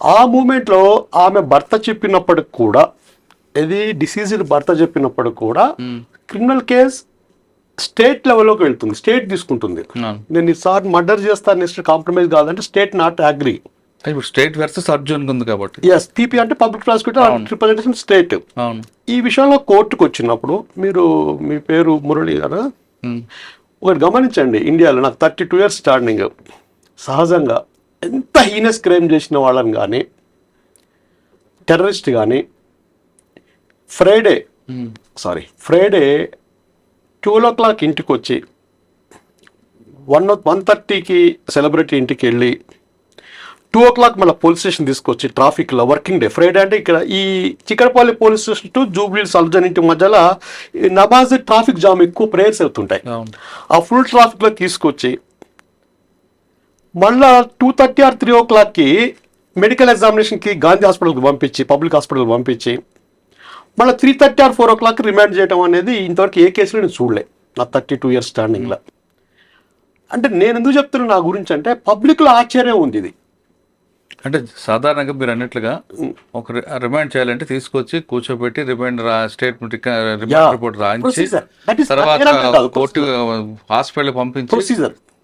ఆ మూమెంట్లో ఆమె భర్త చెప్పినప్పటికి కూడా ఇది డిసీజ్డ్ భర్త చెప్పినప్పటికి కూడా క్రిమినల్ కేస్ స్టేట్ లెవెల్లోకి వెళ్తుంది స్టేట్ తీసుకుంటుంది. నేను ఈసారి మర్డర్ చేస్తాను నెక్స్ట్ కాంప్రమైజ్ కాదంటే స్టేట్ నాట్ అగ్రి ఇప్పుడు స్టేట్ వర్సెస్ అర్జున్ ఉంది కాబట్టి. ఎస్ పీపీ అంటే పబ్లిక్ ప్రాసిక్యూటర్ రిప్రజెంటేషన్ స్టేట్ ఈ విషయంలో కోర్టుకు వచ్చినప్పుడు మీరు మీ పేరు మురళి గారు. ఒకటి గమనించండి ఇండియాలో నాకు థర్టీ టూ ఇయర్స్ స్టార్టింగ్ సహజంగా ఎంత హీనస్ క్రైమ్ చేసిన వాళ్ళని కానీ టెర్రరిస్ట్ కానీ Friday. Sorry Friday twelve o'clock ఇంటికి వచ్చి వన్ వన్ థర్టీకి సెలబ్రిటీ ఇంటికి వెళ్ళి టూ ఓ క్లాక్ మళ్ళీ పోలీస్ స్టేషన్ తీసుకొచ్చి ట్రాఫిక్లో వర్కింగ్ డే ఫ్రైడే అంటే ఇక్కడ ఈ Chikkadpally police station to Jubilee సల్జన్ ఇంటి మధ్యలో ఈ నమాజ్ ట్రాఫిక్ జామ్ ఎక్కువ ప్రేయర్స్ అవుతుంటాయి. ఆ ఫుల్ ట్రాఫిక్లో తీసుకొచ్చి మళ్ళా టూ థర్టీ ఆర్ త్రీ ఓ క్లాక్కి మెడికల్ ఎగ్జామినేషన్కి గాంధీ హాస్పిటల్కి పంపించి పబ్లిక్ హాస్పిటల్కి పంపించి మళ్ళీ three thirty or four o'clock remand చేయడం అనేది ఇంతవరకు ఏ కేసులో నేను చూడలే. నా థర్టీ టూ ఇయర్స్ స్టాండింగ్లో అంటే నేను ఎందుకు చెప్తున్నా నా గురించి అంటే పబ్లిక్లో ఆశ్చర్యం ఉంది ఇది. అంటే సాధారణంగా మీరు అన్నట్లుగా ఒక రిమైండ్ చేయాలంటే తీసుకొచ్చి కూర్చోబెట్టి రిమైండ్ స్టేట్మెంట్. రిపోర్ట్ రాయించి తర్వాత కోర్టు హాస్పిటల్ పంపించి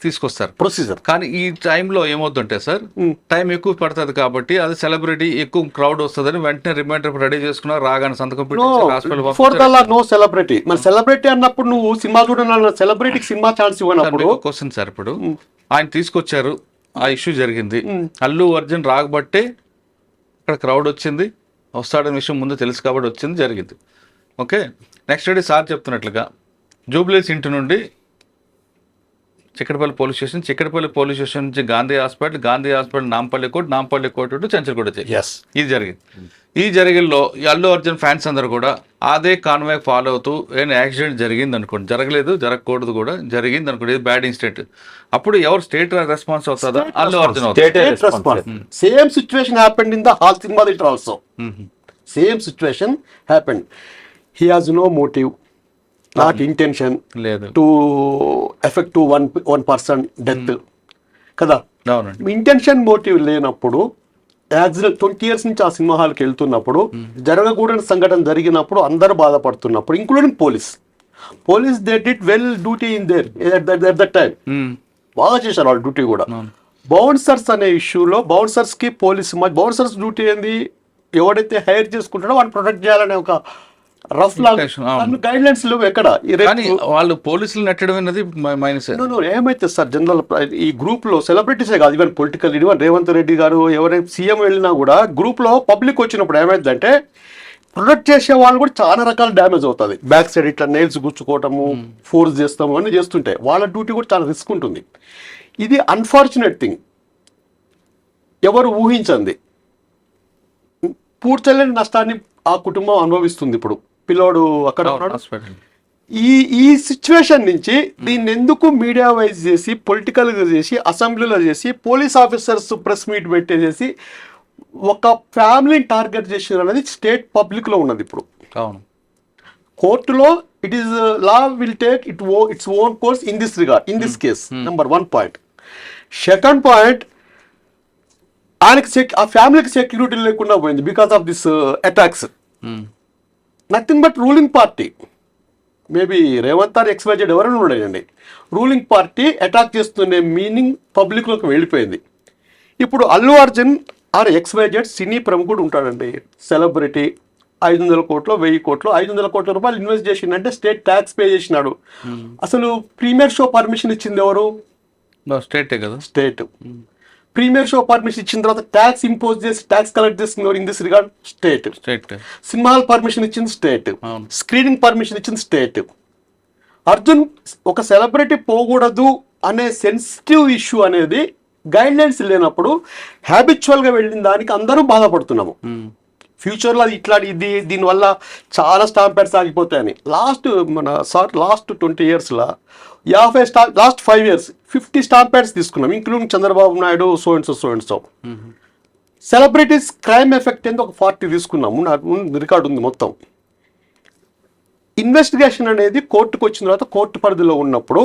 తీసుకొస్తారు. ప్రొసీజర్ కానీ ఈ టైంలో ఏమవుతుంటే సార్ టైం ఎక్కువ పడుతుంది కాబట్టి అది సెలబ్రిటీ ఎక్కువ క్రౌడ్ వస్తుందని వెంటనే రిమైండర్ రెడీ చేసుకున్నారు రాగానే సంతకం పెట్టి నో సెలబ్రిటీ మరి సెలబ్రిటీ అన్నప్పుడు నువ్వు సినిమా చూడాలన్న సెలబ్రిటీకి సినిమా ఛాన్స్ ఇవ్వనప్పుడు? క్వశ్చన్ సార్ ఇప్పుడు. ఆయన తీసుకొచ్చారు ఆ ఇష్యూ జరిగింది. అల్లు అర్జున్ రాకబట్టే ఇక్కడ క్రౌడ్ వచ్చింది వస్తాడనే విషయం ముందు తెలుసు కాబట్టి వచ్చింది జరిగింది. ఓకే? నెక్స్ట్ డే సార్ చెప్తున్నట్లుగా జూబ్లీస్ ఇంటి నుండి Chikkadpally police station Chikkadpally police station నుంచి Gandhi hospital Gandhi hospital Nampally court Nampally court to Chanchalguda ఇది జరిగింది. ఈ జరిగిల్లో ఈ అల్లు అర్జున్ ఫ్యాన్స్ అందరూ కూడా అదే కాన్వాయ్ ఫాలో అవుతూ ఏమైనా యాక్సిడెంట్ జరిగింది అనుకోండి. జరగలేదు జరగకూడదు కూడా జరిగింది అనుకోండి. ఇది బ్యాడ్ ఇన్సిడెంట్. అప్పుడు ఎవరు స్టేట్ రెస్పాన్స్ అవుతుందా అల్లు అర్జున్ అవుతుంది state response same situation happened in the hall cinema also same situation happened he has no motive not intention లేదు. To effect to one one person death కదా? ఇంటెన్షన్ మోటివ్ లేనప్పుడు accident twenty years నుంచి ఆ cinema హాల్కి వెళ్తున్నప్పుడు జరగకూడని సంఘటన జరిగినప్పుడు అందరూ బాధపడుతున్నప్పుడు including police police they did well duty in there at that time. బాగా చేశారు వాళ్ళ డ్యూటీ కూడా. బౌన్సర్స్ అనే ఇష్యూలో బౌన్సర్స్కి పోలీస్ బౌన్సర్స్ డ్యూటీ ఏంది? ఎవడైతే హైర్ చేసుకుంటాడో వాడిని ప్రొటెక్ట్ చేయాలనే ఒక రఫ్. గైడ్ లైన్స్ లేవు ఎక్కడ? వాళ్ళు పోలీసులు నెట్టడం అనేది మైనస్ ఏమైతే సార్ జనరల్ ఈ గ్రూప్లో సెలబ్రిటీసే కాదు even political even Revanth Reddy garu ఎవరైనా సీఎం వెళ్ళినా కూడా గ్రూప్లో పబ్లిక్ వచ్చినప్పుడు ఏమైందంటే ప్రొటెక్ట్ చేసే వాళ్ళు కూడా చాలా రకాల డ్యామేజ్ అవుతుంది. బ్యాక్ సైడ్ ఇట్లా నెయిల్స్ గుచ్చుకోవటము ఫోర్స్ చేస్తాము అన్నీ చేస్తుంటే వాళ్ళ డ్యూటీ కూడా చాలా రిస్క్ ఉంటుంది. ఇది అన్ఫార్చునేట్ థింగ్ ఎవరు ఊహించంది? పూడ్చలేని నష్టాన్ని ఆ కుటుంబం అనుభవిస్తుంది ఇప్పుడు. పిల్లోడు అక్కడ ఉన్నాడు. ఈ ఈ సిచ్యువేషన్ నుంచి దీన్ని ఎందుకు మీడియా వైజ్ చేసి పొలిటికల్గా చేసి అసెంబ్లీలో చేసి పోలీస్ ఆఫీసర్స్ ప్రెస్ మీట్ పెట్టేసేసి ఒక ఫ్యామిలీని టార్గెట్ చేసారు అనేది స్టేట్ పబ్లిక్లో ఉన్నది ఇప్పుడు. అవును. కోర్టులో it is law will take it oh its own course in this regard in this case number one point second point ఆయనకి సెక్ ఆ ఫ్యామిలీకి సెక్యూరిటీ లేకుండా పోయింది because of this attacks. Nothing but ruling party maybe Revanth or XYZ ఎవరైనా ఉండేయండి. Ruling party attack చేస్తున్న meaning పబ్లిక్లోకి వెళ్ళిపోయింది. ఇప్పుడు Allu Arjun or XYZ cine ప్రముఖుడు ఉంటాడండి. సెలబ్రిటీ ఐదు వందల కోట్లు వెయ్యి కోట్లు ఐదు వందల కోట్ల రూపాయలు ఇన్వెస్ట్ చేసిండంటే స్టేట్ ట్యాక్స్ పే చేసినాడు. అసలు ప్రీమియర్ షో పర్మిషన్ ఇచ్చింది ఎవరు? స్టేటే కదా. స్టేట్ ప్రీమియర్ షో పర్మిషన్ ఇచ్చిన తర్వాత ట్యాక్స్ ఇంపోజ్ చేసి ట్యాక్స్ కలెక్ట్ చేస్తున్నారు in this regard state state permission ఇచ్చింది స్టేట్. స్క్రీనింగ్ పర్మిషన్ ఇచ్చింది స్టేట్ అర్జున్ ఒక సెలబ్రిటీ పోకూడదు అనే సెన్సిటివ్ ఇష్యూ అనేది గైడ్ లైన్స్ లేనప్పుడు హ్యాబిచువల్గా వెళ్ళిన దానికి అందరూ బాధపడుతున్నాము. ఉమ్. ఫ్యూచర్లో అది ఇట్లా ఇది దీనివల్ల చాలా స్టాంప్ ప్యాడ్స్ ఆగిపోతాయని. లాస్ట్ మన సార్ లాస్ట్ ట్వంటీ ఇయర్స్లో యాభై స్టా last five years fifty stamp pads తీసుకున్నాం including Chandrababu Naidu so and so so and so. Celebrities crime effect ఏందో ఒక ఫార్టీ తీసుకున్నాము నాకు రికార్డు ఉంది మొత్తం. ఇన్వెస్టిగేషన్ అనేది కోర్టుకు వచ్చిన తర్వాత కోర్టు పరిధిలో ఉన్నప్పుడు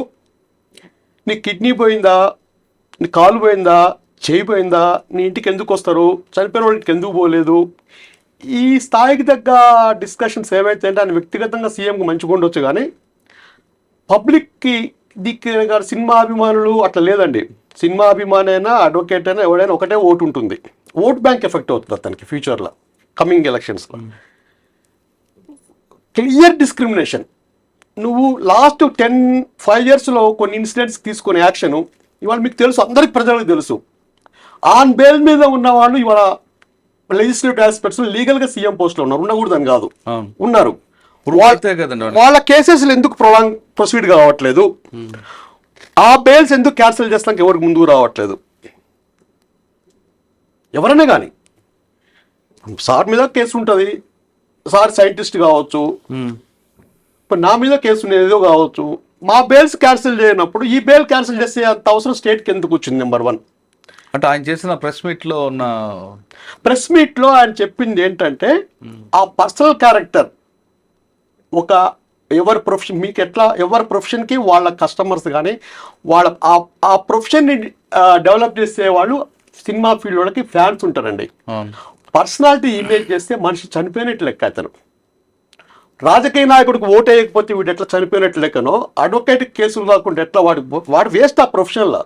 నీ కిడ్నీ పోయిందా నీ కాలు పోయిందా చేయిపోయిందా నీ ఇంటికి ఎందుకు వస్తారు చనిపోయిన వాళ్ళకి ఇంటికి ఎందుకు పోలేదు ఈ స్థాయికి తగ్గ డిస్కషన్స్ ఏవైతే అంటే ఆయన వ్యక్తిగతంగా సీఎంకి మంచిగా ఉండొచ్చు కానీ పబ్లిక్కి దిక్కు గారు సినిమా అభిమానులు అట్లా లేదండి. సినిమా అభిమాని అయినా అడ్వకేట్ అయినా ఎవడైనా ఒకటే ఓటు ఉంటుంది. ఓట్ బ్యాంక్ ఎఫెక్ట్ అవుతుంది అతనికి ఫ్యూచర్లో కమింగ్ ఎలక్షన్స్లో క్లియర్ డిస్క్రిమినేషన్ నువ్వు లాస్ట్ టెన్ ఫైవ్ ఇయర్స్లో కొన్ని ఇన్సిడెంట్స్ తీసుకునే యాక్షన్ ఇవాళ మీకు తెలుసు అందరికి ప్రజలకు తెలుసు. ఆన్ బెయిల్ మీద ఉన్న వాళ్ళు ఇవాళ లెజిస్లేటివ్ ఆస్పెక్ట్స్ లీగల్గా సీఎం పోస్ట్లో ఉన్నారు. ఉండకూడదని కాదు. ఉన్నారు. వాళ్ళు. కేసెస్లు ఎందుకు ప్రొలాంగ్ ప్రొసీడ్ కావట్లేదు? ఆ బెయిల్స్ ఎందుకు క్యాన్సిల్ చేస్తానికి ఎవరికి ముందుకు రావట్లేదు? ఎవరైనా కానీ సార్ మీద కేసు ఉంటుంది. సార్ సైంటిస్ట్ కావచ్చు. ఇప్పుడు నా మీద కేసు ఏదో కావచ్చు. మా బెయిల్స్ క్యాన్సిల్ చేయనప్పుడు ఈ బెయిల్ క్యాన్సిల్ చేసే అంత అవసరం స్టేట్కి ఎందుకు వచ్చింది నెంబర్ వన్ అంటే ఆయన చేసిన ప్రెస్ మీట్లో ఉన్న ప్రెస్ మీట్లో ఆయన చెప్పింది ఏంటంటే ఆ పర్సనల్ క్యారెక్టర్ ఒక ఎవరి ప్రొఫెషన్ మీకు ఎట్లా ఎవరి ప్రొఫెషన్కి వాళ్ళ కస్టమర్స్ కానీ వాళ్ళ ఆ- ప్రొఫెషన్ని డెవలప్ చేసే వాళ్ళు సినిమా ఫీల్డ్ వాళ్ళకి ఫ్యాన్స్ ఉంటారండి. పర్సనాలిటీ ఇమేజ్ చేస్తే మనిషి చనిపోయినట్టు లెక్క అతను. రాజకీయ నాయకుడికి ఓటు వేయకపోతే వీడు ఎట్లా చనిపోయినట్టు లెక్కనో అడ్వకేట్ కేసులు కాకుండా ఎట్లా వాడు వాడు వేస్ట్ ఆ ప్రొఫెషన్లో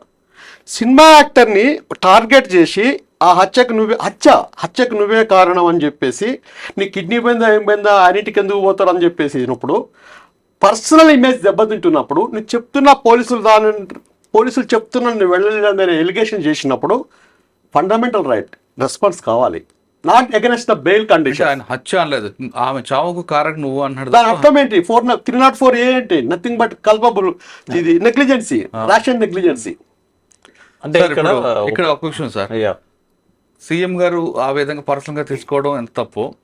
సినిమా యాక్టర్ని టార్గెట్ చేసి ఆ హత్యకు నువ్వే హత్య హత్యకు నువ్వే కారణం అని చెప్పేసి నీ కిడ్నీ పోయిందా ఏం పోయిందా అన్నిటికి ఎందుకు పోతారు అని చెప్పేసి అయినప్పుడు పర్సనల్ ఇమేజ్ దెబ్బతింటున్నప్పుడు నువ్వు చెప్తున్న పోలీసులు దాని పోలీసులు చెప్తున్నా నువ్వు వెళ్ళలేదని ఎలిగేషన్ చేసినప్పుడు ఫండమెంటల్ రైట్ రెస్పాన్స్ కావాలి. Not against the bail condition. ఆయన హత్య అనలేదు. ఆమె చావుకు కారణం నువ్వు అన్నాడు దాని అర్థం ఏంటి? ఫోర్ త్రీ నాట్ ఫోర్ ఏంటి? నథింగ్ బట్ కల్పబుల్ ఇది నెగ్లిజెన్సీ రేషన్ నెగ్లిజెన్సీ. అంటే ఇక్కడ ఇక్కడ ఒక విషయం సార్. అయ్యా సీఎం గారు ఆ విధంగా పర్సనల్గా తీసుకోవడం ఎంత తప్పు.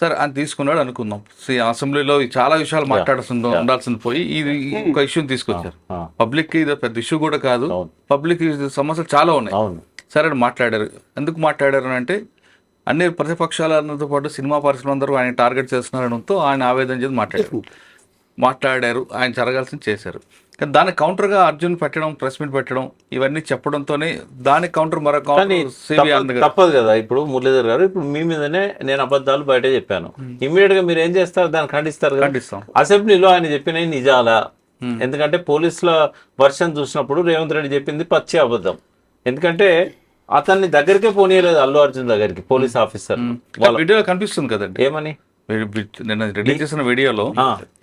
సరే ఆయన తీసుకున్నాడు అనుకుందాం. సి- అసెంబ్లీలో ఈ చాలా విషయాలు మాట్లాడాల్సింది ఉండాల్సింది పోయి ఇది ఈ ఒక ఇష్యూని తీసుకొచ్చారు. పబ్లిక్కి ఇది పెద్ద ఇష్యూ కూడా కాదు. పబ్లిక్ సమస్యలు చాలా ఉన్నాయి. అవును. సరే అని మాట్లాడారు. ఎందుకు మాట్లాడారు అని అంటే అన్ని ప్రతిపక్షాలతో పాటు సినిమా పరిశ్రమ అందరూ ఆయన టార్గెట్ చేస్తున్నారనడంతో ఆయన ఆవేదన చేసి మాట్లాడారు. మాట్లాడారు. ఆయన జరగాల్సింది చేశారు. కానీ దానికి కౌంటర్గా అర్జున్ పెట్టడం ప్రెస్ మీట్ పెట్టడం ఇవన్నీ చెప్పడంతోనే దానికి కౌంటర్ మరో కౌంటర్ తప్పదు కదా. ఇప్పుడు మురళీధర్ గారు ఇప్పుడు మీ మీదనే నేను అబద్ధాలు బయట చెప్పాను. ఇమీడియట్గా మీరు ఏం చేస్తారు? దాన్ని ఖండిస్తారు ఖండిస్తాం. అసెంబ్లీలో ఆయన చెప్పినవి నిజాలా? ఎందుకంటే పోలీసుల వర్షన్ చూసినప్పుడు రేవంత్ రెడ్డి చెప్పింది పచ్చి అబద్ధం. ఎందుకంటే అతన్ని దగ్గరికే పోనీయలేదు అల్లు అర్జున్ దగ్గరికి పోలీస్ ఆఫీసర్ వీడియోలో కనిపిస్తుంది కదండి. ఏమని? నిన్న రిలీజ్ చేసిన వీడియోలో.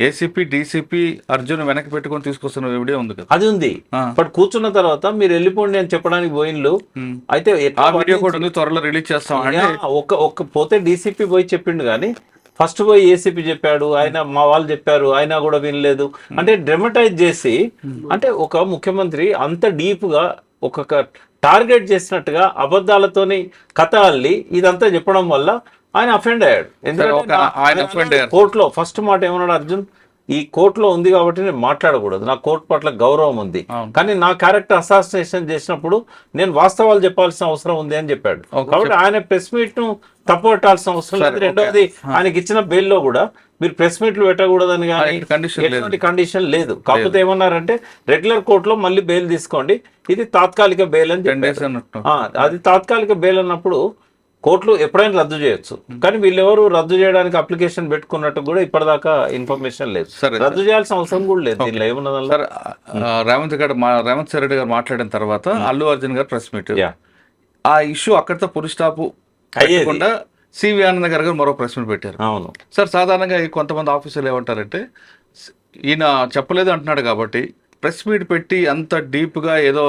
ఏసీపీ డీసీపీ అర్జున్ వెనక్కి పెట్టుకొని తీసుకొస్తున్న వీడియో ఉంది కదా. అది ఉంది. బట్ కూర్చున్న తర్వాత మీరు వెళ్ళిపోండి అని చెప్పడానికి పోయిన్లు. అయితే ఆ వీడియో కూడా ఉంది త్వరలో రిలీజ్ చేస్తాం ఒక్క ఒక్క పోతే డీసీపీ పోయి చెప్పిండు కానీ ఫస్ట్ పోయి ఏసీపీ చెప్పాడు ఆయన మా వాళ్ళు చెప్పారు ఆయన కూడా వినలేదు. అంటే డ్రమటైజ్ చేసి అంటే ఒక ముఖ్యమంత్రి అంత డీప్గా ఒక టార్గెట్ చేసినట్టుగా అబద్ధాలతోని కథ అల్లి ఇదంతా చెప్పడం వల్ల ఆయన అఫెండ్ అయ్యాడు. ఎందుకంటే. కోర్టులో ఫస్ట్ మాట ఏమన్నాడు అర్జున్? ఈ కోర్టులో ఉంది కాబట్టి నేను మాట్లాడకూడదు. నా కోర్టు పట్ల గౌరవం ఉంది. కానీ నా క్యారెక్టర్ అసాసినేషన్ చేసినప్పుడు నేను వాస్తవాలు చెప్పాల్సిన అవసరం ఉంది అని చెప్పాడు. కాబట్టి ఆయన ప్రెస్ మీట్ను తప్పుపట్టాల్సిన అవసరం లేదు. రెండవది ఆయనకి ఇచ్చిన బెయిల్లో కూడా మీరు ప్రెస్ మీట్లు పెట్టకూడదని కానీ కండిషన్ లేదు. కాకపోతే ఏమన్నారంటే రెగ్యులర్ కోర్టులో మళ్ళీ బెయిల్ తీసుకోండి. ఇది తాత్కాలిక బెయిల్ అని చెప్పారు. అది తాత్కాలిక బెయిల్ అన్నప్పుడు కోర్టులు ఎప్పుడైనా రద్దు చేయొచ్చు. కానీ వీళ్ళెవరు రద్దు చేయడానికి అప్లికేషన్ పెట్టుకున్నట్టు కూడా ఇప్పటిదాకా ఇన్ఫర్మేషన్ లేదు. సరే, రద్దు చేయాల్సిన అవసరం కూడా లేదు. దీనిలో ఏమున్నదల్లా? సార్ రేవంత్ గారు రేవంత్ రెడ్డి గారు మాట్లాడిన తర్వాత అల్లు అర్జున్ గారు ప్రెస్ మీట్. ఆ ఇష్యూ అక్కడితో పులి స్టాప్ అయ్యేది. పెట్టకుండా సివి ఆనంద్ గారు గారు మరో ప్రెస్ మీట్ పెట్టారు. అవును. సార్ సాధారణంగా కొంతమంది ఆఫీసర్లు ఏమంటారంటే ఈయన చెప్పలేదు అంటున్నాడు కాబట్టి ప్రెస్ మీట్ పెట్టి అంత డీప్గా ఏదో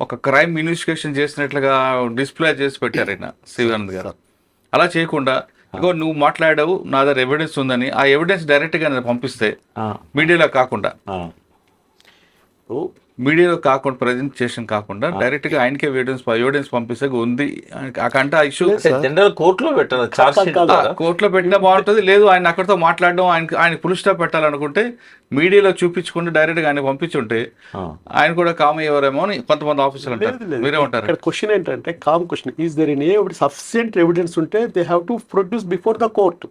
ఒక క్రైమ్ ఇన్వెస్టిగేషన్ చేసినట్లుగా డిస్ప్లే చేసి పెట్టారు ఈయన శివానంద్ గారు. అలా చేయకుండా ఇగో నువ్వు మాట్లాడావు నా దగ్గర ఎవిడెన్స్ ఉందని ఆ ఎవిడెన్స్ డైరెక్ట్గా నేను పంపిస్తే మీడియాలో కాకుండా. మీడియాలో కాకుండా ప్రజెంటేషన్ కాకుండా డైరెక్ట్గా ఆయనకే ఎవిడెన్స్ ఎవిడెన్స్ పంపిస్తే ఉంది. ఆ ఇష్యూ జనరల్ కోర్టులో. ద్వారా. కోర్టులో పెట్టినా బాగుంటుంది లేదు ఆయన అక్కడితో మాట్లాడడం ఆయన ఆయన పులి స్టాప్ పెట్టాలనుకుంటే మీడియాలో చూపించుకుంటే డైరెక్ట్గా ఆయన పంపించుంటే. ఆయన కూడా కామ్ అయ్యేవారేమో అని కొంతమంది ఆఫీసర్లు లేదు, అంటారు. మీరే ఉంటారు. ఇక్కడ క్వశ్చన్ ఏంటంటే com question is there in a sufficient evidence ఉంటే they have to produce before the court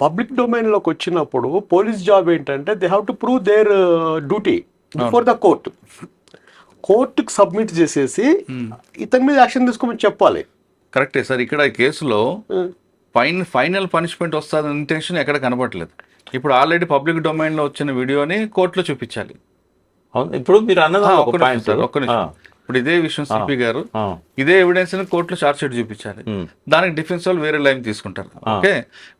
public డొమైన్లోకి వచ్చినప్పుడు పోలీస్ జాబ్ ఏంటంటే they have to prove their duty before the court కోర్టుకి సబ్మిట్ చేసేసి ఇతని మీద యాక్షన్ తీసుకోమని చెప్పాలి. కరెక్టే సార్ ఇక్కడ ఈ కేసులో ఫైన్ ఫైనల్ పనిష్మెంట్ వస్తుందని ఇంటెన్షన్ ఎక్కడ కనబడలేదు ఇప్పుడు ఆల్రెడీ పబ్లిక్ డొమైన్లో వచ్చిన వీడియోని కోర్టులో చూపించాలి. అవును ఇప్పుడు మీరు అన్నది ఒక్క నిమిషం ఇప్పుడు ఇదే విషయం సిపి గారు. ఇదే ఎవిడెన్స్ని కోర్టులో చార్జ్ షీట్ చూపించాలి. దానికి డిఫెన్స్ వాళ్ళు వేరే లైన్ తీసుకుంటారు. ఓకే?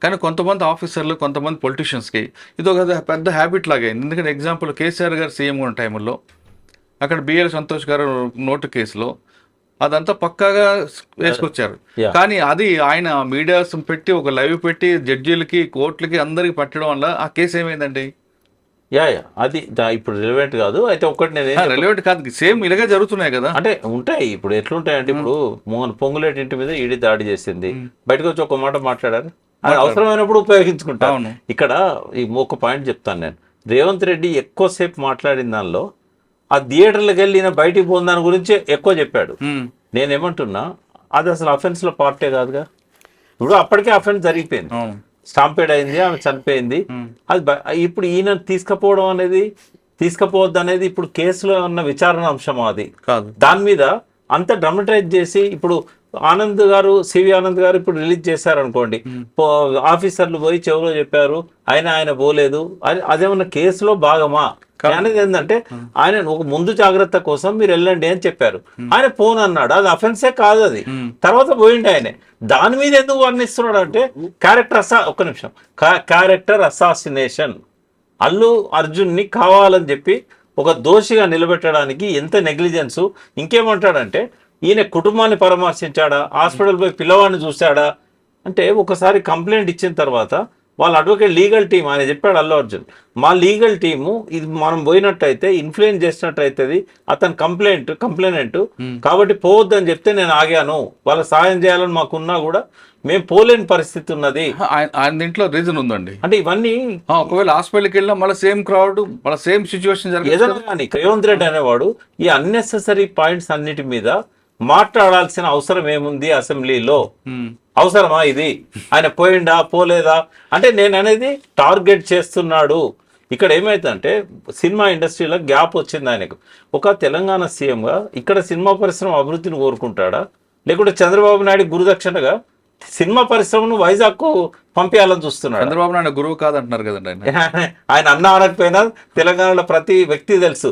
కానీ కొంతమంది ఆఫీసర్లు కొంతమంది పొలిటీషియన్స్కి ఇది ఒక పెద్ద హ్యాబిట్ లాగే ఎందుకంటే ఎగ్జాంపుల్ కేసీఆర్ గారు సీఎం ఉన్న టైంలో అక్కడ బిఎల్ సంతోష్ గారు నోటు కేసులో అదంతా పక్కాగా వేసుకొచ్చారు. కానీ అది ఆయన మీడియాస్ పెట్టి ఒక లైవ్ పెట్టి జడ్జీలకి కోర్టులకి అందరికి పెట్టడం వల్ల ఆ కేసు ఏమైందండి? Yeah yeah. అది ఇప్పుడు రిలవెంట్ కాదు. అయితే ఒక్కటి నేను రెలవెంట్ కాదు. సేమ్ ఇలాగే జరుగుతున్నాయి కదా. అంటే ఉంటాయి. ఇప్పుడు ఎట్లుంటాయంటే ఇప్పుడు మోహన్ పొంగులేటి ఇంటి మీద ఈడి దాడి చేసింది. బయటకు వచ్చి ఒక మాట మాట్లాడారు. అది అవసరమైనప్పుడు ఉపయోగించుకుంటా. ఇక్కడ ఈ ఒక పాయింట్ చెప్తాను నేను. రేవంత్ రెడ్డి ఎక్కువసేపు మాట్లాడిన దానిలో ఆ థియేటర్లకు వెళ్ళి బయటికి పోయిన దాని గురించి ఎక్కువ చెప్పాడు. నేనేమంటున్నా అది అసలు అఫెన్స్లో పార్టే కాదుగా. ఇప్పుడు అప్పటికే అఫెన్స్ జరిగిపోయింది. స్టాంపేడ్ అయింది ఆమె చనిపోయింది. అది ఇప్పుడు ఈయన తీసుకుపోవడం అనేది తీసుకుపోవద్దు అనేది ఇప్పుడు కేసులో ఉన్న విచారణ అంశం అది. కాదు. దాని మీద అంత డ్రమటైజ్ చేసి ఇప్పుడు ఆనంద్ గారు సివి ఆనంద్ గారు ఇప్పుడు రిలీజ్ చేశారు అనుకోండి ఆఫీసర్లు పోయి చెవులో చెప్పారు ఆయన ఆయన పోలేదు. అది అదేమన్నా కేసులో భాగమా? అనేది ఏంటంటే ఆయన ఒక ముందు జాగ్రత్త కోసం మీరు వెళ్ళండి అని చెప్పారు. ఆయన పోన్ అన్నాడు. అది అఫెన్సే కాదు అది. తర్వాత పోయింది ఆయన. దాని మీద ఎందుకు వర్ణిస్తున్నాడు అంటే క్యారెక్టర్ అసా ఒక్క నిమిషం. క్యారెక్టర్ అసాసినేషన్ అల్లు అర్జున్ని కావాలని చెప్పి ఒక దోషిగా నిలబెట్టడానికి ఎంత నెగ్లిజెన్స్ ఇంకేమంటాడంటే ఈయన కుటుంబాన్ని పరామర్శించాడా? హాస్పిటల్ పోయి పిల్లవాడిని చూశాడా? అంటే ఒకసారి కంప్లైంట్ ఇచ్చిన తర్వాత వాళ్ళ అడ్వకేట్ లీగల్ టీం ఆయన చెప్పాడు అల్లు అర్జున్ మా లీగల్ టీము ఇది మనం పోయినట్టయితే ఇన్ఫ్లుయెన్స్ చేసినట్టు అవుతుంది అతని కంప్లైంట్ కంప్లైనెంట్ కాబట్టి పోవద్దని చెప్తే నేను ఆగాను. వాళ్ళ సాయం చేయాలని మాకున్నా కూడా మేము పోలేని పరిస్థితి ఉన్నది. ఆయన దీంట్లో రీజన్ ఉందండి. అంటే ఇవన్నీ ఒకవేళ హాస్పిటల్కి వెళ్ళినా మళ్ళీ సేమ్ క్రౌడ్ మళ్ళీ సేమ్ సిచ్యువేషన్ ఏదైనా కానీ రేవంత్ రెడ్డి అనేవాడు ఈ అన్నెసెసరీ పాయింట్స్ అన్నిటి మీద మాట్లాడాల్సిన అవసరం ఏముంది అసెంబ్లీలో? అవసరమా ఇది? ఆయన పోయిండా పోలేదా? అంటే నేను అనేది టార్గెట్ చేస్తున్నాడు. ఇక్కడ ఏమైందంటే సినిమా ఇండస్ట్రీలో గ్యాప్ వచ్చింది ఆయనకు. ఒక తెలంగాణ సీఎంగా ఇక్కడ సినిమా పరిశ్రమ అభివృద్ధిని కోరుకుంటాడా? లేకుంటే చంద్రబాబు నాయుడు గురుదక్షిణగా సినిమా పరిశ్రమను వైజాగ్కు పంపించాలని చూస్తున్నాడు? చంద్రబాబు నాయుడు గురువు కాదంటున్నారు కదండి ఆయన. ఆయన అన్న అనకపోయినా తెలంగాణలో ప్రతి వ్యక్తి తెలుసు.